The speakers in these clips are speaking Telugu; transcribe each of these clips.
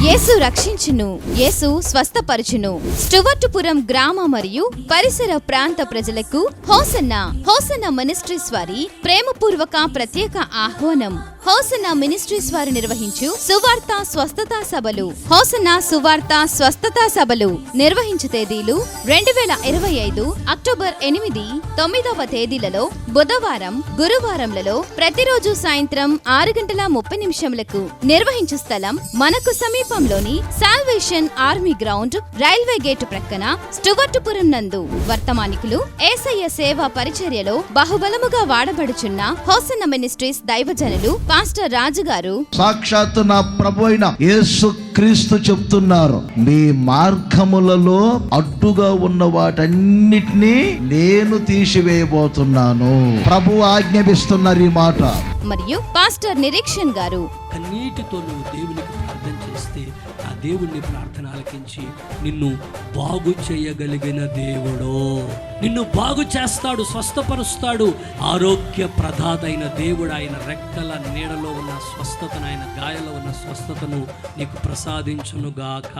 యేసు రక్షించును యేసు స్వస్థపరచును. స్టువర్టుపురం గ్రామ మరియు పరిసర ప్రాంత ప్రజలకు హోసన్న హోసన్న మినిస్ట్రీస్ వారి ప్రేమపూర్వక ప్రత్యేక ఆహ్వానం. హోసన్న మినిస్ట్రీస్ వారు నిర్వహించు సువార్త స్వస్థతా సభలు. హోసన్న సువార్త స్వస్థతా సభలు నిర్వహించు తేదీలు రెండు వేల ఇరవై ఐదు అక్టోబర్ ఎనిమిది తొమ్మిదవ తేదీలలో బుధవారం గురువారంలలో ప్రతిరోజు సాయంత్రం ఆరు గంటల ముప్పై నిమిషములకు నిర్వహించు స్థలం మనకు సమీపంలోని Salvation Army ground railway gate ప్రక్కన స్టువర్టుపురం నందు వర్తమానికులు ఏసయ్య సేవా పరిచర్యలో బహుబలముగా వాడబడుచున్న హోసన్న మినిస్ట్రీస్ దైవజనులు పాస్టర్ రాజు గారు సాక్షాత్తు నా ప్రభు అయిన యేసు క్రీస్తు చెప్తున్నారు. మీ మార్గములలో అడ్డుగా ఉన్న వాటన్నిటినీ నేను తీసివేయబోతున్నాను. ప్రభు ఆజ్ఞాపిస్తున్నారు ఈ మాట. మరియు పాస్టర్ నిరీక్షణ్ గారు. కన్నీటితో నువ్వు దేవునికి ప్రార్థన చేస్తే ఆ దేవుణ్ణి ప్రార్థన ఆలకించి నిన్ను బాగు చేయగలిగిన దేవుడు. నిన్ను బాగు చేస్తాడు స్వస్థపరుస్తాడు. ఆరోగ్య ప్రధాదైన దేవుడు ఆయన రెక్కల నీడలో ఉన్న స్వస్థతను ఆయన గాయలో ఉన్న స్వస్థతను నీకు ప్రసాదించునుగాక.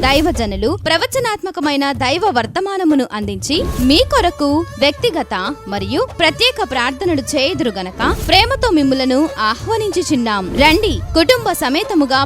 దైవజనులు ప్రవచనాత్మకమైన దైవ వర్తమానమును అందించి మీ కొరకు వ్యక్తిగత మరియు ప్రత్యేక ప్రార్థనలు చేయుదురు గనక ప్రేమతో మిమ్ములను ఆహ్వానించుచున్నాం. రండి కుటుంబ సమేతముగా